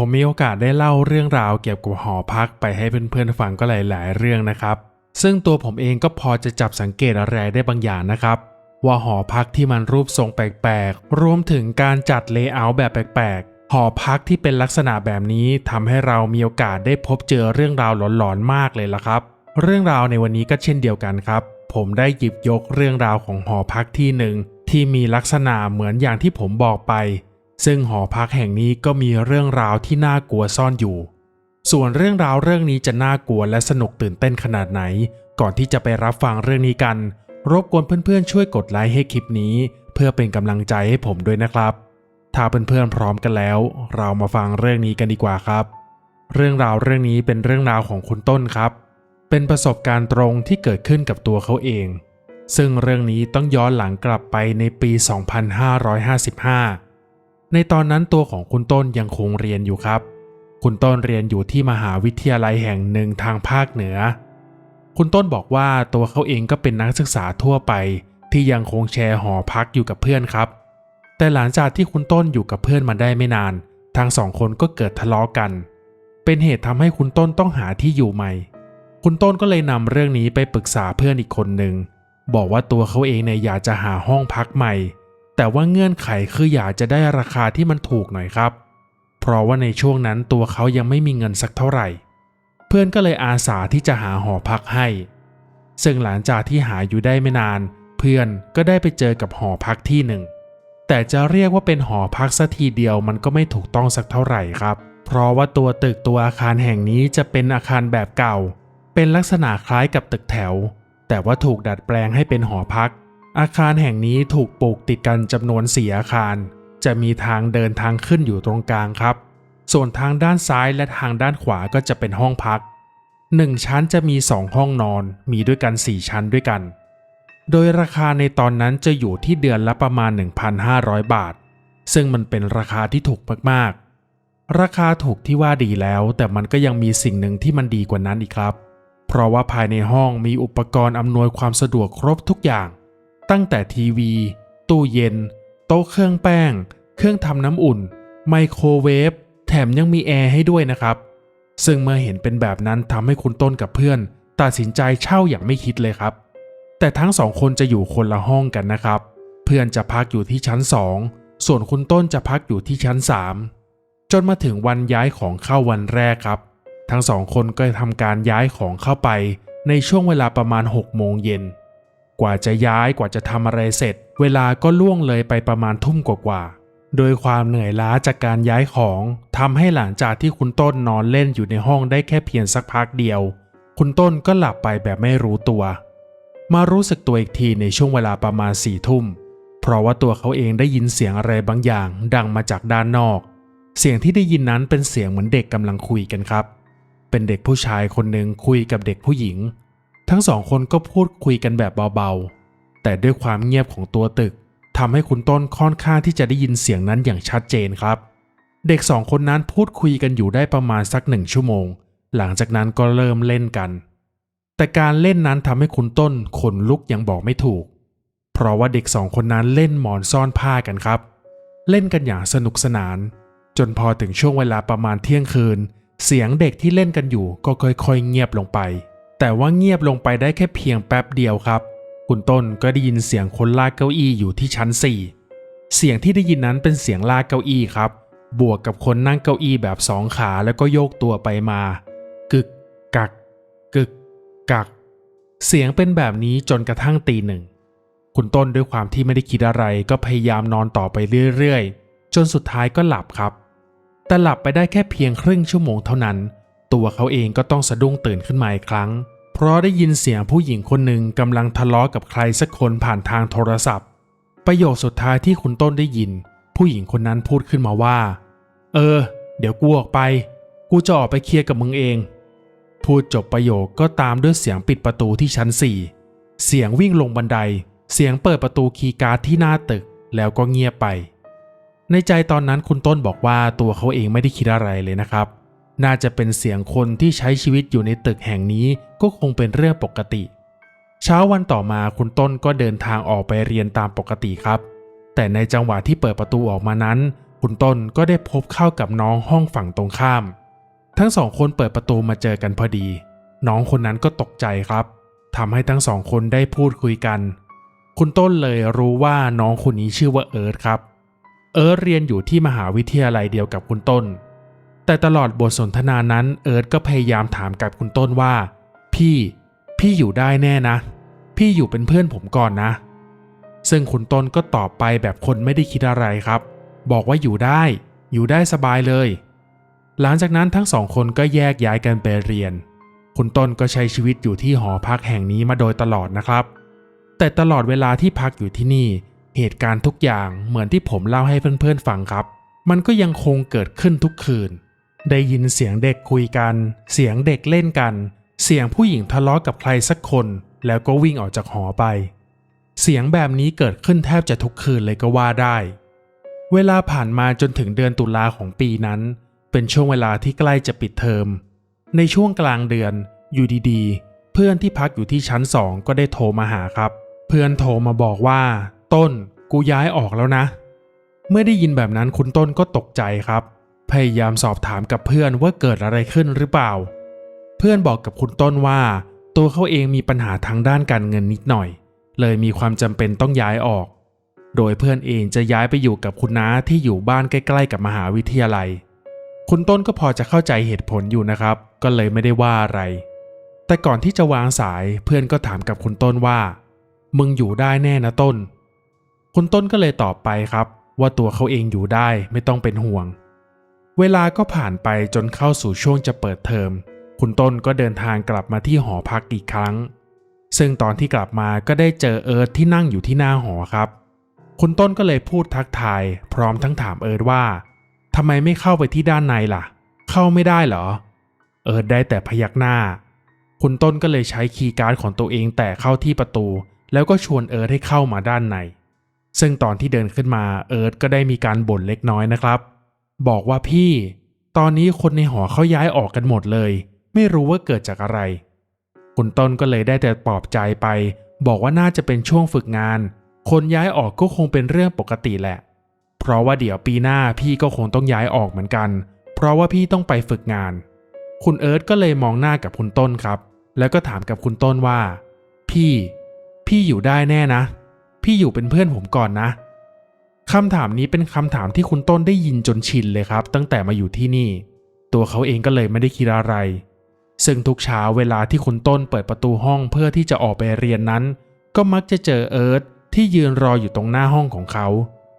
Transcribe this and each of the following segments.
ผมมีโอกาสได้เล่าเรื่องราวเกี่ยวกับหอพักไปให้เพื่อนๆฟังก็หลายๆเรื่องนะครับ ซึ่งตัวผมเองก็พอจะจับสังเกตอะไรได้บางอย่างนะครับ ว่าหอพักที่มันรูปทรงแปลกๆ รวมถึงการจัดเลเยอร์แบบแปลกๆ หอพักที่เป็นลักษณะแบบนี้ทำให้เรามีโอกาสได้พบเจอเรื่องราวหลอนๆมากเลยละครับ เรื่องราวในวันนี้ก็เช่นเดียวกันครับ ผมได้หยิบยกเรื่องราวของหอพักที่หนึ่งที่มีลักษณะเหมือนอย่างที่ผมบอกไป ซึ่งหอพักแห่งนี้ก็มีเรื่องราวที่น่ากลัวซ่อนอยู่ ส่วนเรื่องราวเรื่องนี้จะน่ากลัวและสนุกตื่นเต้นขนาดไหน ก่อนที่จะไปรับฟังเรื่องนี้กัน รบกวนเพื่อนๆ ช่วยกดไลค์ให้คลิปนี้ เพื่อเป็นกำลังใจให้ผมด้วยนะครับ ถ้าเพื่อนๆพร้อมกันแล้ว เรามาฟังเรื่องนี้กันดีกว่าครับ เรื่องราวเรื่องนี้เป็นเรื่องราวของคุณต้นครับ เป็นประสบการณ์ตรงที่เกิดขึ้นกับตัวเขาเอง ซึ่งเรื่องนี้ต้องย้อนหลังกลับไปในปี 2555 ในตอนนั้นตัวของคุณต้นยังคงเรียนอยู่ครับ คุณต้นเรียนอยู่ที่มหาวิทยาลัยแห่งหนึ่งทางภาคเหนือ คุณต้นบอกว่าตัวเขาเองก็เป็นนักศึกษาทั่วไป ที่ยังคงแชร์หอพักอยู่กับเพื่อนครับ แต่หลังจากที่คุณต้นอยู่กับเพื่อนมาได้ไม่นาน ทั้งสองคนก็เกิดทะเลาะกัน เป็นเหตุทำให้คุณต้นต้องหาที่อยู่ใหม่ คุณต้นก็เลยนำเรื่องนี้ไปปรึกษาเพื่อนอีกคนหนึ่งบอกว่าตัวเขาเองเนี่ยอยากจะหาห้องพักใหม่ แต่ว่าเงื่อนไขคืออยากจะได้ราคาที่มันถูกหน่อยครับ เพราะว่าในช่วงนั้นตัวเขายังไม่มีเงินสักเท่าไหร่ เพื่อนก็เลยอาสาที่จะหาหอพักให้ ซึ่งหลังจากที่หาอยู่ได้ไม่นาน เพื่อนก็ได้ไปเจอกับหอพักที่หนึ่ง แต่จะเรียกว่าเป็นหอพักสักทีเดียวมันก็ไม่ถูกต้องสักเท่าไหร่ครับ เพราะว่าตัวตึกตัวอาคารแห่งนี้จะเป็นอาคารแบบเก่า เป็นลักษณะคล้ายกับตึกแถว แต่ว่าถูกดัดแปลงให้เป็นหอพัก อาคารแห่งนี้ถูกปลูกติดกันจำนวนสี่อาคาร จะมีทางเดินทางขึ้นอยู่ตรงกลางครับ ส่วนทางด้านซ้ายและทางด้านขวาก็จะเป็นห้องพักหนึ่งชั้นจะมีสองห้องนอน มีด้วยกันสี่ชั้นด้วยกัน โดยราคาในตอนนั้นจะอยู่ที่เดือนละประมาณ 1,500 บาท ซึ่งมันเป็นราคาที่ถูกมากๆ ราคาถูกที่ว่าดีแล้ว แต่มันก็ยังมีสิ่งหนึ่งที่มันดีกว่านั้นอีกครับ เพราะว่าภายในห้องมีอุปกรณ์อำนวยความสะดวกครบทุกอย่าง ตั้งแต่ทีวี ตู้เย็น โต๊ะเครื่องแป้ง เครื่องทำน้ำอุ่น ไมโครเวฟ แถมยังมีแอร์ให้ด้วยนะครับ ซึ่งเมื่อเห็นเป็นแบบนั้นทำให้คุณต้นกับเพื่อน ตัดสินใจเช่าอย่างไม่คิดเลยครับ แต่ทั้งสองคนจะอยู่คนละห้องกันนะครับ เพื่อนจะพักอยู่ที่ชั้น2ส่วนคุณต้นจะพักอยู่ที่ชั้น3จนมาถึงวันย้ายของเข้าวันแรกครับ ทั้งสองคนก็ทำการย้ายของเข้าไปในช่วงเวลาประมาณ6โมงเย็น กว่าจะย้ายกว่าจะทำอะไรเสร็จ เวลาก็ล่วงเลยไปประมาณทุ่มกว่าๆ โดยความเหนื่อยล้าจากการย้ายของทำให้หลังจากที่คุณต้นนอนเล่นอยู่ในห้องได้แค่เพียงสักพักเดียว คุณต้นก็หลับไปแบบไม่รู้ตัว มารู้สึกตัวอีกทีในช่วงเวลาประมาณสี่ทุ่ม เพราะว่าตัวเขาเองได้ยินเสียงอะไรบางอย่างดังมาจากด้านนอก เสียงที่ได้ยินนั้นเป็นเสียงเหมือนเด็กกำลังคุยกันครับ เป็นเด็กผู้ชายคนหนึ่งคุยกับเด็กผู้หญิง ทั้งสองคนก็พูดคุยกันแบบเบาๆ แต่ด้วยความเงียบของตัวตึกทำให้คุณต้นค่อนข้างที่จะได้ยินเสียงนั้นอย่างชัดเจนครับ เด็กสองคนนั้นพูดคุยกันอยู่ได้ประมาณสักหนึ่งชั่วโมง หลังจากนั้นก็เริ่มเล่นกัน แต่การเล่นนั้นทำให้คุณต้นขนลุกยังบอกไม่ถูก เพราะว่าเด็กสองคนนั้นเล่นหมอนซ่อนผ้ากันครับ เล่นกันอย่างสนุกสนาน จนพอถึงช่วงเวลาประมาณเที่ยงคืน เสียงเด็กที่เล่นกันอยู่ก็ค่อยๆเงียบลงไป แต่ว่าเงียบลงไปได้แค่เพียงแป๊บเดียวครับ คุณต้นก็ได้ยินเสียงคนลากเก้าอี้อยู่ที่ชั้น 4 เสียงที่ได้ยินนั้นเป็นเสียงลากเก้าอี้ครับ บวกกับคนนั่งเก้าอี้แบบสองขาแล้วก็โยกตัวไปมา กึก กัก กึก กัก เสียงเป็นแบบนี้จนกระทั่งตีหนึ่ง คุณต้นด้วยความที่ไม่ได้คิดอะไรก็พยายามนอนต่อไปเรื่อยๆ จนสุดท้ายก็หลับครับ แต่หลับไปได้แค่เพียงครึ่งชั่วโมงเท่านั้น ตัวเขาเองก็ต้องสะดุ้งตื่นขึ้นมาอีกครั้ง เพราะได้ยินเสียงผู้หญิงคนหนึ่งกำลังทะเลาะกับใครสักคนผ่านทางโทรศัพท์ ประโยคสุดท้ายที่คุณต้นได้ยิน ผู้หญิงคนนั้นพูดขึ้นมาว่า เออ เดี๋ยวกูออกไป กูจะออกไปเคลียร์กับมึงเอง พูดจบประโยคก็ตามด้วยเสียงปิดประตูที่ชั้น4เสียงวิ่งลงบันได เสียงเปิดประตูคีย์การ์ดที่หน้าตึก แล้วก็เงียบไป ในใจตอนนั้นคุณต้นบอกว่าตัวเขาเองไม่ได้คิดอะไรเลยนะครับ น่าจะเป็นเสียงคนที่ใช้ชีวิตอยู่ในตึกแห่งนี้ก็คงเป็นเรื่องปกติ เช้าวันต่อมาคุณต้นก็เดินทางออกไปเรียนตามปกติครับ แต่ในจังหวะที่เปิดประตูออกมานั้น คุณต้นก็ได้พบเข้ากับน้องห้องฝั่งตรงข้าม ทั้งสองคนเปิดประตูมาเจอกันพอดี น้องคนนั้นก็ตกใจครับทำให้ทั้งสองคนได้พูดคุยกัน คุณต้นเลยรู้ว่าน้องคนนี้ชื่อว่าเอิร์ธครับ เอิร์ธเรียนอยู่ที่มหาวิทยาลัยเดียวกับคุณต้น แต่ตลอดบทสนทนานั้นเอิร์ธก็พยายามถามกับคุณต้นว่า พี่ พี่อยู่ได้แน่นะ พี่อยู่เป็นเพื่อนผมก่อนนะ ซึ่งคุณต้นก็ตอบไปแบบคนไม่ได้คิดอะไรครับ บอกว่าอยู่ได้ อยู่ได้สบายเลย หลังจากนั้นทั้งสองคนก็แยกย้ายกันไปเรียน คุณต้นก็ใช้ชีวิตอยู่ที่หอพักแห่งนี้มาโดยตลอดนะครับ แต่ตลอดเวลาที่พักอยู่ที่นี่ เหตุการณ์ทุกอย่างเหมือนที่ผมเล่าให้เพื่อนๆฟังครับ มันก็ยังคงเกิดขึ้นทุกคืน ได้ยินเสียงเด็กคุยกัน เสียงเด็กเล่นกัน เสียงผู้หญิงทะเลาะกับใครสักคน แล้วก็วิ่งออกจากหอไป เสียงแบบนี้เกิดขึ้นแทบจะทุกคืนเลยก็ว่าได้ เวลาผ่านมาจนถึงเดือนตุลาของปีนั้น เป็นช่วงเวลาที่ใกล้จะปิดเทอม ในช่วงกลางเดือน อยู่ดีๆ เพื่อนที่พักอยู่ที่ชั้นสองก็ได้โทรมาหาครับ เพื่อนโทรมาบอกว่า ต้น กูย้ายออกแล้วนะ เมื่อได้ยินแบบนั้นคุณต้นก็ตกใจครับ พยายามสอบถามกับเพื่อนว่าเกิดอะไรขึ้นหรือเปล่า เพื่อนบอกกับคุณต้นว่า ตัวเขาเองมีปัญหาทางด้านการเงินนิดหน่อย เลยมีความจำเป็นต้องย้ายออก โดยเพื่อนเองจะย้ายไปอยู่กับคุณน้าที่อยู่บ้านใกล้ ๆ กับมหาวิทยาลัย คุณต้นก็พอจะเข้าใจเหตุผลอยู่นะครับ ก็เลยไม่ได้ว่าอะไร แต่ก่อนที่จะวางสายเพื่อนก็ถามกับคุณต้นว่า มึงอยู่ได้แน่นะต้น คุณต้นก็เลยตอบไปครับ ว่าตัวเขาเองอยู่ได้ไม่ต้องเป็นห่วง เวลาก็ผ่านไปจนเข้าสู่ช่วงจะเปิดเทอม คุณต้นก็เดินทางกลับมาที่หอพักอีกครั้ง ซึ่งตอนที่กลับมาก็ได้เจอเอิร์ธที่นั่งอยู่ที่หน้าหอครับ คุณต้นก็เลยพูดทักทาย พร้อมทั้งถามเอิร์ธว่าทำไมไม่เข้าไปที่ด้านในล่ะ เข้าไม่ได้เหรอ เอิร์ธได้แต่พยักหน้า คุณต้นก็เลยใช้คีย์การ์ดของตัวเองแตะเข้าที่ประตู แล้วก็ชวนเอิร์ธให้เข้ามาด้านใน ซึ่งตอนที่เดินขึ้นมาเอิร์ธก็ได้มีการบ่นเล็กน้อยนะครับ บอกว่าพี่ ตอนนี้คนในหอเขาย้ายออกกันหมดเลย ไม่รู้ว่าเกิดจากอะไร คุณต้นก็เลยได้แต่ปลอบใจไป บอกว่าน่าจะเป็นช่วงฝึกงาน คนย้ายออกก็คงเป็นเรื่องปกติแหละ เพราะว่าเดี๋ยวปีหน้าพี่ก็คงต้องย้ายออกเหมือนกัน เพราะว่าพี่ต้องไปฝึกงาน คุณเอิร์ธก็เลยมองหน้ากับคุณต้นครับ แล้วก็ถามกับคุณต้นว่า พี่ พี่อยู่ได้แน่นะ พี่อยู่เป็นเพื่อนผมก่อนนะ คำถามนี้เป็นคำถามที่คุณต้นได้ยินจนชินเลยครับ ตั้งแต่มาอยู่ที่นี่ ตัวเขาเองก็เลยไม่ได้คิดอะไร ซึ่งทุกเช้าเวลาที่คุณต้นเปิดประตูห้องเพื่อที่จะออกไปเรียนนั้น ก็มักจะเจอเอิร์ธที่ยืนรออยู่ตรงหน้าห้องของเขา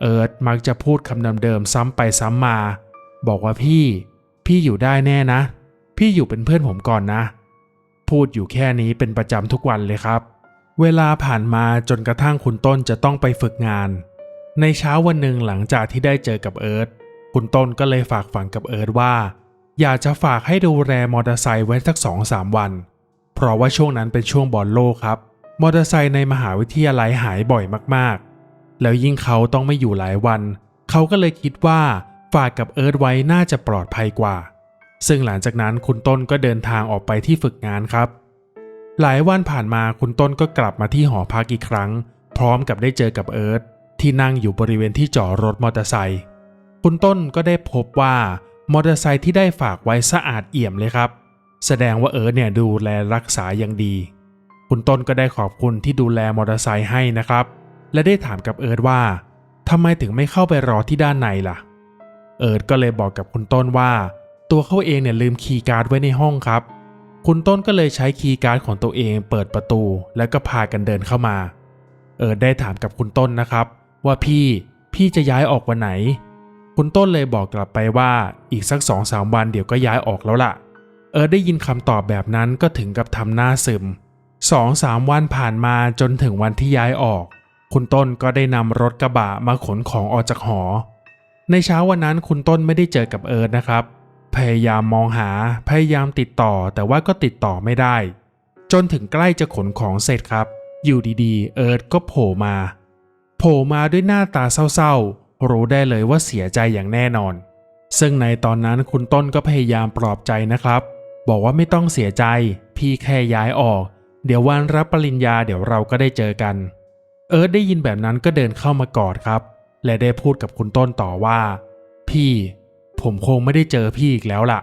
เอิร์ธมักจะพูดคำเดิมๆซ้ำไปซ้ำมา บอกว่าพี่ พี่อยู่ได้แน่นะ พี่อยู่เป็นเพื่อนผมก่อนนะ พูดอยู่แค่นี้เป็นประจำทุกวันเลยครับ เวลาผ่านมาจนกระทั่งคุณต้นจะต้องไปฝึกงาน ในเช้าวันหนึ่งหลังจากที่ได้เจอกับเอิร์ธคุณต้นก็เลยฝากฝังกับเอิร์ธว่า อยากจะฝากให้ดูแลมอเตอร์ไซค์ไว้สักสองสามวัน เพราะว่าช่วงนั้นเป็นช่วงบอลโลกครับ มอเตอร์ไซค์ในมหาวิทยาลัยหายบ่อยมากๆ แล้วยิ่งเขาต้องไม่อยู่หลายวัน เขาก็เลยคิดว่าฝากกับเอิร์ธไว้น่าจะปลอดภัยกว่า ซึ่งหลังจากนั้นคุณต้นก็เดินทางออกไปที่ฝึกงานครับ หลายวันผ่านมาคุณต้นก็กลับมาที่หอพักอีกครั้ง พร้อมกับได้เจอกับเอิร์ธ ที่นั่งอยู่บริเวณที่จอดรถมอเตอร์ไซค์คุณต้นก็ได้พบว่ามอเตอร์ไซค์ที่ได้ฝากไว้สะอาดเอี่ยมเลยครับ แสดงว่าเอิร์ธเนี่ยดูแลรักษาอย่างดี คุณต้นก็ได้ขอบคุณที่ดูแลมอเตอร์ไซค์ให้นะครับ และได้ถามกับเอิร์ธว่าทำไมถึงไม่เข้าไปรอที่ด้านในล่ะ เอิร์ธก็เลยบอกกับคุณต้นว่า ตัวเขาเองเนี่ยลืมคีย์การ์ดไว้ในห้องครับ คุณต้นก็เลยใช้คีย์การ์ดของตัวเองเปิดประตู แล้วก็พากันเดินเข้ามา เอิร์ธได้ถามกับคุณต้นนะครับ ว่าพี่พี่จะย้ายออกวันไหน คุณต้นเลยบอกกลับไปว่าอีกสักสองสามวันเดี๋ยวก็ย้ายออกแล้วล่ะ เอิร์ธได้ยินคำตอบแบบนั้นก็ถึงกับทำหน้าซึมสองสามวันผ่านมาจนถึงวันที่ย้ายออก คุณต้นก็ได้นำรถกระบะมาขนของออกจากหอ ในเช้าวันนั้นคุณต้นไม่ได้เจอกับเอิร์ธนะครับ พยายามมองหาพยายามติดต่อแต่ว่าก็ติดต่อไม่ได้ จนถึงใกล้จะขนของเสร็จครับ อยู่ดีๆ เอิร์ธก็โผล่มา โผล่มาด้วยหน้าตาเศร้าๆ รู้ได้เลยว่าเสียใจอย่างแน่นอน ซึ่งในตอนนั้นคุณต้นก็พยายามปลอบใจนะครับ บอกว่าไม่ต้องเสียใจ พี่แค่ย้ายออก เดี๋ยววันรับปริญญาเดี๋ยวเราก็ได้เจอกัน เอิร์ธได้ยินแบบนั้นก็เดินเข้ามากอดครับ และได้พูดกับคุณต้นต่อว่า พี่ ผมคงไม่ได้เจอพี่อีกแล้วล่ะ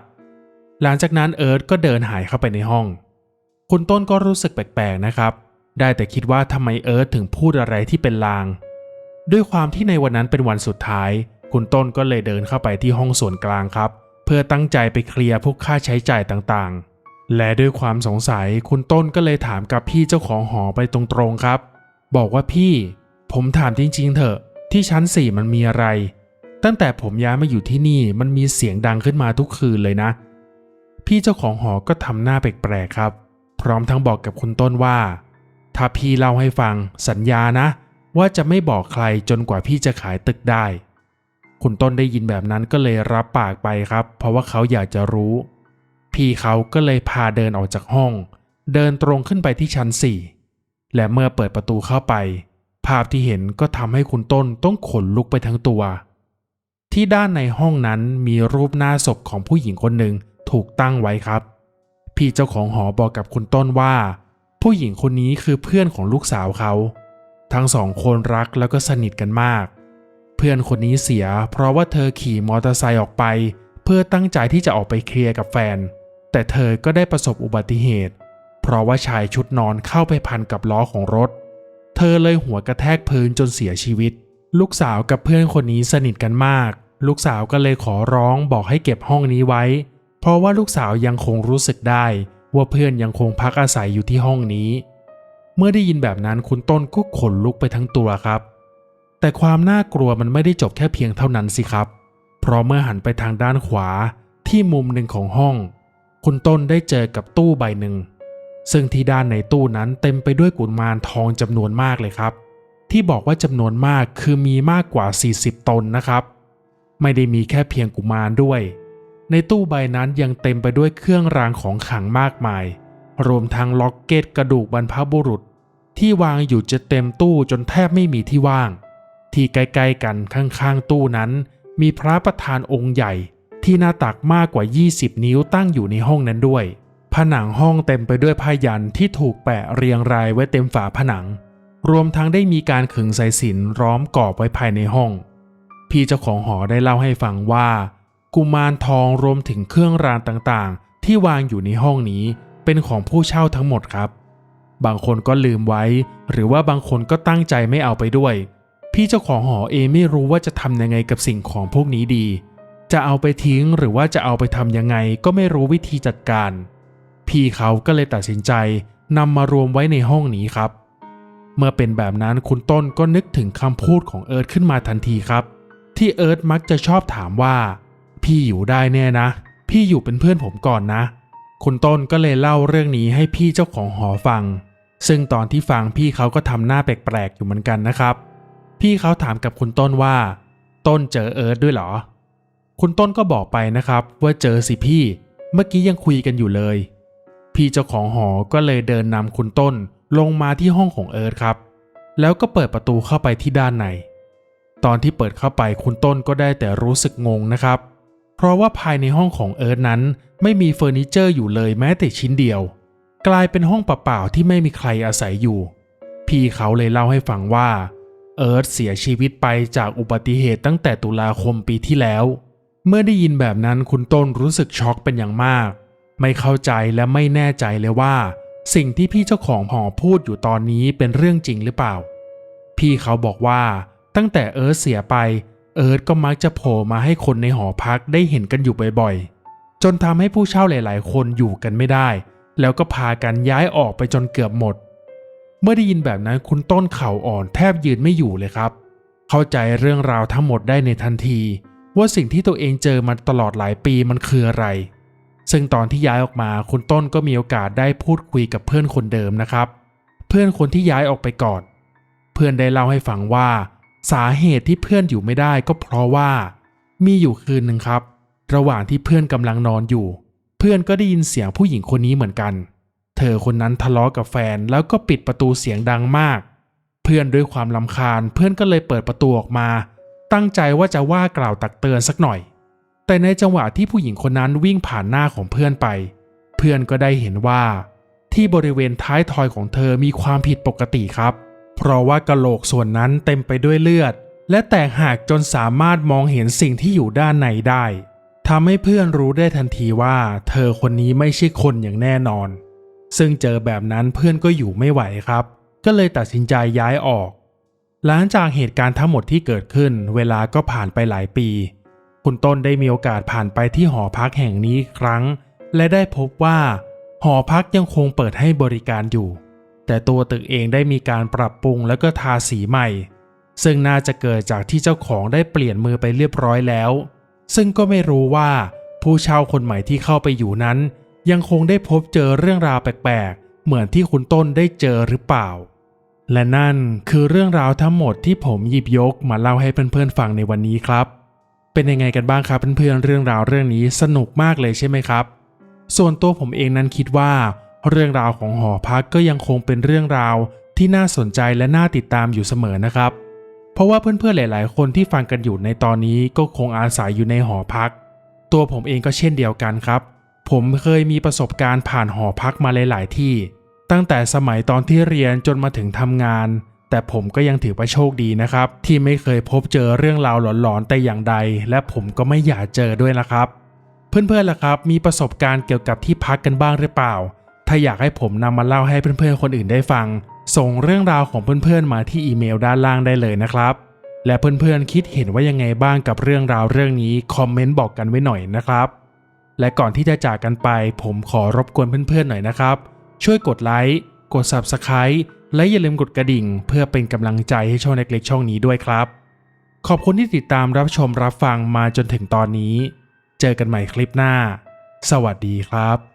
หลังจากนั้นเอิร์ธก็เดินหายเข้าไปในห้อง คุณต้นก็รู้สึกแปลกๆนะครับ ได้แต่คิดว่าทำไมเอิร์ธถึงพูดอะไรที่เป็นลาง ด้วยความที่ในวันนั้นเป็นวันสุดท้าย คุณต้นก็เลยเดินเข้าไปที่ห้องส่วนกลางครับ เพื่อตั้งใจไปเคลียร์พวกค่าใช้จ่ายต่างๆ และด้วยความสงสัยคุณต้นก็เลยถามกับพี่เจ้าของหอไปตรงๆครับ บอกว่าพี่ ผมถามจริงๆ เถอะที่ชั้นสี่มันมีอะไร ตั้งแต่ผมย้ายมาอยู่ที่นี่มันมีเสียงดังขึ้นมาทุกคืนเลยนะ พี่เจ้าของหอก็ทำหน้าแปลกๆครับ พร้อมทั้งบอกกับคุณต้นว่า ถ้าพี่เล่าให้ฟังสัญญานะ ว่าจะไม่บอกใครจนกว่าพี่จะขายตึกได้ คุณต้นได้ยินแบบนั้นก็เลยรับปากไปครับ เพราะว่าเขาอยากจะรู้ พี่เขาก็เลยพาเดินออกจากห้อง เดินตรงขึ้นไปที่ชั้นสี่และเมื่อเปิดประตูเข้าไป ภาพที่เห็นก็ทำให้คุณต้นต้องขนลุกไปทั้งตัว ที่ด้านในห้องนั้นมีรูปหน้าศพของผู้หญิงคนหนึ่งถูกตั้งไว้ครับ พี่เจ้าของหอบอกกับคุณต้นว่า ผู้หญิงคนนี้คือเพื่อนของลูกสาวเขา ทั้งสองคนรักแล้วก็สนิทกันมาก เพื่อนคนนี้เสีย เพราะว่าเธอขี่มอเตอร์ไซค์ออกไป เพื่อตั้งใจที่จะออกไปเคลียร์กับแฟน แต่เธอก็ได้ประสบอุบัติเหตุ เพราะว่าชายชุดนอนเข้าไปพันกับล้อของรถ เธอเลยหัวกระแทกพื้นจนเสียชีวิต ลูกสาวกับเพื่อนคนนี้สนิทกันมาก ลูกสาวก็เลยขอร้องบอกให้เก็บห้องนี้ไว้ เพราะว่าลูกสาวยังคงรู้สึกได้ว่าเพื่อนยังคงพักอาศัยอยู่ที่ห้องนี้ เมื่อได้ยินแบบนั้นคุณต้นก็ขนลุกไปทั้งตัวครับ แต่ความน่ากลัวมันไม่ได้จบแค่เพียงเท่านั้นสิครับ เพราะเมื่อหันไปทางด้านขวาที่มุมหนึ่งของห้อง คุณต้นได้เจอกับตู้ใบหนึ่ง ซึ่งที่ด้านในตู้นั้นเต็มไปด้วยกุมารทองจำนวนมากเลยครับ ที่บอกว่าจำนวนมากคือมีมากกว่า 40 ตนนะครับ ไม่ได้มีแค่เพียงกุมารด้วย ในตู้ใบนั้นยังเต็มไปด้วยเครื่องรางของขลังมากมาย รวมทั้งล็อกเก็ตกระดูกบรรพบุรุษ ที่วางอยู่จะเต็มตู้จนแทบไม่มีที่ว่าง ที่ใกล้ๆกันข้างๆตู้นั้น มีพระประธานองค์ใหญ่ที่หน้าตักมากกว่า 20 นิ้วตั้งอยู่ในห้องนั้นด้วย ผนังห้องเต็มไปด้วยผ้ายันที่ถูกแปะเรียงรายไว้เต็มฝาผนัง รวมทั้งได้มีการขึงสายสิญจนร้อมกรอบไว้ภายในห้อง พี่เจ้าของหอได้เล่าให้ฟังว่า กุมารทองรวมถึงเครื่องรางต่างๆ ที่วางอยู่ในห้องนี้ เป็นของผู้เช่าทั้งหมดครับ บางคนก็ลืมไว้ หรือว่าบางคนก็ตั้งใจไม่เอาไปด้วย พี่เจ้าของหอเองไม่รู้ว่าจะทำยังไงกับสิ่งของพวกนี้ดี จะเอาไปทิ้งหรือว่าจะเอาไปทำยังไงก็ไม่รู้วิธีจัดการ พี่เขาก็เลยตัดสินใจนำมารวมไว้ในห้องนี้ครับ เมื่อเป็นแบบนั้นคุณต้นก็นึกถึงคำพูดของเอิร์ธขึ้นมาทันทีครับ ที่เอิร์ธมักจะชอบถามว่า พี่อยู่ได้แน่นะ พี่อยู่เป็นเพื่อนผมก่อนนะ คุณต้นก็เลยเล่าเรื่องนี้ให้พี่เจ้าของหอฟัง ซึ่งตอนที่ฟังพี่เขาก็ทำหน้าแปลกๆอยู่เหมือนกันนะครับ พี่เขาถามกับคุณต้นว่า ต้นเจอเอิร์ธด้วยเหรอ คุณต้นก็บอกไปนะครับ ว่าเจอสิพี่ เมื่อกี้ยังคุยกันอยู่เลย พี่เจ้าของหอก็เลยเดินนำคุณต้นลงมาที่ห้องของเอิร์ธครับ แล้วก็เปิดประตูเข้าไปที่ด้านใน ตอนที่เปิดเข้าไปคุณต้นก็ได้แต่รู้สึกงงนะครับเเพราะว่าภายในห้องของเอิร์ธนั้น ไม่มีเฟอร์นิเจอร์อยู่เลยแม้แต่ชิ้นเดียว กลายเป็นห้องเปล่าๆที่ไม่มีใครอาศัยอยู่ พี่เขาเลยเล่าให้ฟังว่า เอิร์ธเสียชีวิตไปจากอุบัติเหตุตั้งแต่ตุลาคมปีที่แล้ว เมื่อได้ยินแบบนั้นคุณต้นรู้สึกช็อกเป็นอย่างมาก ไม่เข้าใจและไม่แน่ใจเลยว่า สิ่งที่พี่เจ้าของหอพูดอยู่ตอนนี้เป็นเรื่องจริงหรือเปล่า พี่เขาบอกว่าตั้งแต่เอิร์ธเสียไป เอิร์ธก็มักจะโผล่มาให้คนในหอพักได้เห็นกันอยู่บ่อยๆ จนทำให้ผู้เช่าหลายๆ คนอยู่กันไม่ได้ แล้วก็พากันย้ายออกไปจนเกือบหมด เมื่อได้ยินแบบนั้นคุณต้นเข่าอ่อนแทบยืนไม่อยู่เลยครับ เข้าใจเรื่องราวทั้งหมดได้ในทันที ว่าสิ่งที่ตัวเองเจอมาตลอดหลายปีมันคืออะไร ซึ่งตอนที่ย้ายออกมาคุณต้นก็มีโอกาสได้พูดคุยกับเพื่อนคนเดิมนะครับ เพื่อนคนที่ย้ายออกไปก่อน เพื่อนได้เล่าให้ฟังว่า สาเหตุที่เพื่อนอยู่ไม่ได้ก็เพราะว่า มีอยู่คืนหนึ่งครับ ระหว่างที่เพื่อนกำลังนอนอยู่ เพื่อนก็ได้ยินเสียงผู้หญิงคนนี้เหมือนกัน เธอคนนั้นทะเลาะกับแฟนแล้วก็ปิดประตูเสียงดังมาก เพื่อนด้วยความลำคาญ เพื่อนก็เลยเปิดประตูออกมา ตั้งใจว่าจะว่ากล่าวตักเตือนสักหน่อย แต่ในจังหวะที่ผู้หญิงคนนั้นวิ่งผ่านหน้าของเพื่อนไป เพื่อนก็ได้เห็นว่า ที่บริเวณท้ายทอยของเธอมีความผิดปกติครับเราะว่ากะโหลกส่วนนั้นเต็มไปด้วยเลือด และแตกหักจนสามารถมองเห็นสิ่งที่อยู่ด้านในได้ทำให้เพื่อนรู้ได้ทันทีว่าเธอคนนี้ไม่ใช่คนอย่างแน่นอน ซึ่งเจอแบบนั้นเพื่อนก็อยู่ไม่ไหวครับ ก็เลยตัดสินใจย้ายออก หลังจากเหตุการณ์ทั้งหมดที่เกิดขึ้น เวลาก็ผ่านไปหลายปี คุณต้นได้มีโอกาสผ่านไปที่หอพักแห่งนี้ครั้ง และได้พบว่า หอพักยังคงเปิดให้บริการอยู่ แต่ตัวตึกเองได้มีการปรับปรุงแล้วก็ทาสีใหม่ ซึ่งน่าจะเกิดจากที่เจ้าของได้เปลี่ยนมือไปเรียบร้อยแล้ว ซึ่งก็ไม่รู้ว่าผู้เช่าคนใหม่ที่เข้าไปอยู่นั้น ยังคงได้พบเจอเรื่องราวแปลกๆ เหมือนที่คุณต้นได้เจอหรือเปล่า และนั่นคือเรื่องราวทั้งหมดที่ผมหยิบยกมาเล่าให้เพื่อนๆฟังในวันนี้ครับ เป็นยังไงกันบ้างครับเพื่อนๆเรื่องราวเรื่องนี้สนุกมากเลยใช่ไหมครับ ส่วนตัวผมเองนั้นคิดว่า เรื่องราวของหอพักก็ยังคงเป็นเรื่องราวที่น่าสนใจและน่าติดตามอยู่เสมอนะครับ เพราะว่าเพื่อนๆหลาย ๆ คนที่ฟังกันอยู่ในตอนนี้ก็คงอาศัยอยู่ในหอพัก ตัวผมเองก็เช่นเดียวกันครับ ผมเคยมีประสบการณ์ผ่านหอพักมาหลายๆที่ ตั้งแต่สมัยตอนที่เรียนจนมาถึงทำงาน แต่ผมก็ยังถือว่าโชคดีนะครับ ที่ไม่เคยพบเจอเรื่องราวหลอนๆแต่อย่างใด และผมก็ไม่อยากเจอด้วยนะครับ เพื่อนๆล่ะครับ มีประสบการณ์เกี่ยวกับที่พักกันบ้างหรือเปล่า ถ้าอยากให้ผมนำมาเล่าให้เพื่อนๆคนอื่นได้ฟัง ส่งเรื่องราวของเพื่อนๆมาที่อีเมลด้านล่างได้เลยนะครับ และเพื่อนๆคิดเห็นว่ายังไงบ้างกับเรื่องราวเรื่องนี้คอมเมนต์บอกกันไว้หน่อยนะครับ และก่อนที่จะจากกันไป ผมขอรบกวนเพื่อนๆหน่อยนะครับ ช่วยกดไลค์กด Subscribe และอย่าลืมกดกระดิ่ง เพื่อเป็นกำลังใจให้ช่องเล็กๆช่องนี้ด้วยครับ ขอบคุณที่ติดตามรับชมรับฟังมาจนถึงตอนนี้ เจอกันใหม่คลิปหน้า สวัสดีครับ